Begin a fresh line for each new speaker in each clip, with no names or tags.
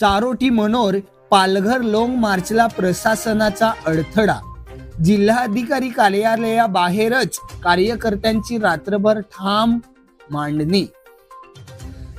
चारोटी मनोर पालघर लोंग मार्चला प्रशासनाचा अडथळा. जिल्हाधिकारी कार्यालयाबाहेरच कार्यकर्त्यांची रात्रभर ठाम मांडणी.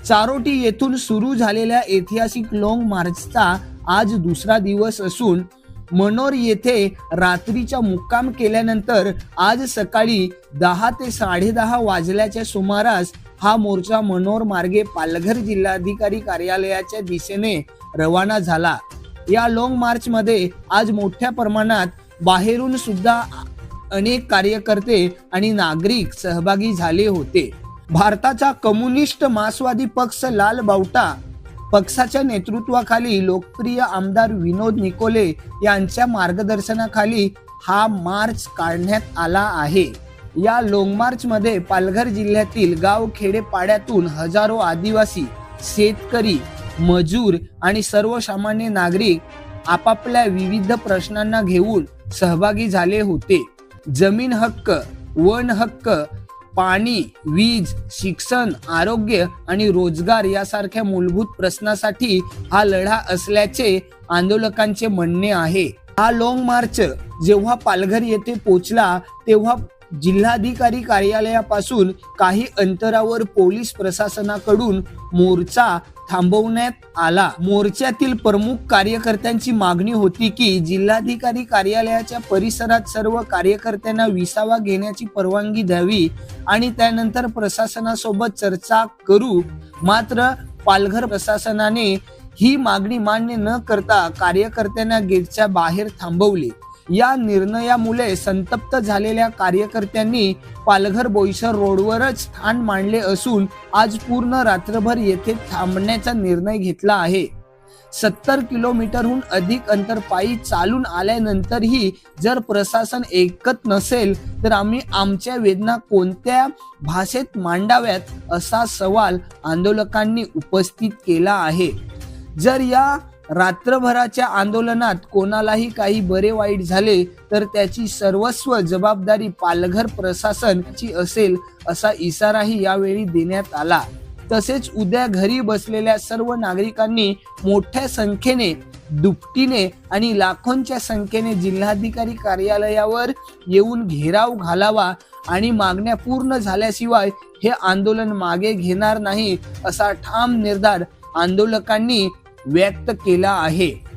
चारोटी येथून सुरू झालेल्या ऐतिहासिक लोंग मार्चचा आज दुसरा दिवस असून मनोर येथे रात्रीच्या मुक्काम केल्यानंतर आज सकाळी दहा ते साडेदहा वाजल्याच्या सुमारास हा मोर्चा मनोर मार्गे पालघर जिल्हाधिकारी कार्यालयाच्या दिशेने रवाना झाला. या लॉंग मार्च मध्ये आज मोठ्या प्रमाणात बाहेरून सुद्धा अनेक कार्यकर्ते आणि नागरिक सहभागी झाले होते. भारताचा कम्युनिस्ट मार्क्सवादी पक्ष लाल बावटा पक्षाच्या नेतृत्वाखाली लोकप्रिय आमदार विनोद निकोले यांच्या मार्गदर्शनाखाली हा मार्च काढण्यात आला आहे. या लोंग मार्च मध्ये पालघर जिल्ह्यातील गाव खेडेपाड्यातून हजारो आदिवासी शेतकरी मजूर आणि सर्वसामान्य नागरिक आपापल्या विविध प्रश्नांना घेऊन सहभागी झाले होते. जमीन हक्क वन हक्क पाणी वीज शिक्षण आरोग्य आणि रोजगार यासारख्या मूलभूत प्रश्नासाठी हा लढा असल्याचे आंदोलकांचे म्हणणे आहे. हा लॉंग मार्च जेव्हा पालघर येथे पोहोचला तेव्हा जिल्हाधिकारी कार्यालयापासून काही अंतरावर पोलीस प्रशासनाकडून मोर्चा थांबवण्यात आला. मोर्चातील प्रमुख कार्यकर्त्यांची मागणी होती की जिल्हाधिकारी कार्यालयाच्या परिसरात सर्व कार्यकर्त्यांना विसावा घेण्याची परवानगी द्यावी आणि त्यानंतर प्रशासनासोबत चर्चा करू. मात्र पालघर प्रशासनाने ही मागणी मान्य न करता कार्यकर्त्यांना गेटच्या बाहेर थांबवले. या निर्णयामुळे संतप्त झालेल्या कार्यकर्त्यांनी पालघर बोईसर रोडवरच ठाण मांडले असून आज पूर्ण रात्रभर येथे थांबण्याचा निर्णय घेतला आहे. सत्तर किलोमीटरहून अधिक अंतर पायी चालून आल्यानंतरही जर प्रशासन ऐकत नसेल तर आम्ही आमच्या वेदना कोणत्या भाषेत मांडाव्यात असा सवाल आंदोलकांनी उपस्थित केला आहे. जर या रात्रभराच्या आंदोलनात कोणालाही काही बरे वाईट झाले तर त्याची सर्वस्व जबाबदारी पालघर प्रशासनची असेल असा इशाराही यावेळी देण्यात आला. तसेच उद्या घरी बसलेल्या सर्व नागरिकांनी मोठ्या संख्येने दुपटीने आणि लाखोंच्या संख्येने जिल्हाधिकारी कार्यालयावर येऊन घेराव घालावा आणि मागण्या पूर्ण झाल्याशिवाय हे आंदोलन मागे घेणार नाही असा ठाम निर्धार आंदोलकांनी व्यक्त केला आहे.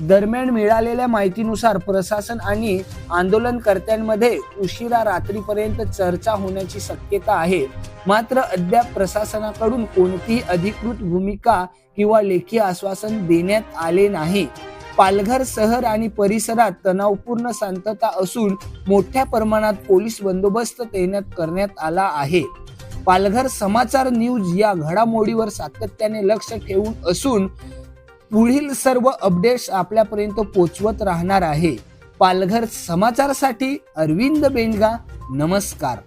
दरम्यान मिळालेल्या माहितीनुसार प्रशासन आणि आंदोलनकर्त्यांमध्ये उशिरा रात्रीपर्यंत चर्चा होण्याची शक्यता आहे. मात्र अद्याप प्रशासनाकडून कोणतीही अधिकृत भूमिका किंवा लेखी आश्वासन देण्यात आले नाही. पालघर शहर आणि परिसरात तणावपूर्ण शांतता असून मोठ्या प्रमाणात पोलीस बंदोबस्त तैनात करण्यात आला आहे. पालघर समाचार न्यूज या घडामोडीवर सातत्याने लक्ष ठेवून असून पुढील सर्व अपडेट्स आपल्यापर्यंत पोचवत राहणार आहे. पालघर समाचारसाठी अरविंद बेंडगा नमस्कार.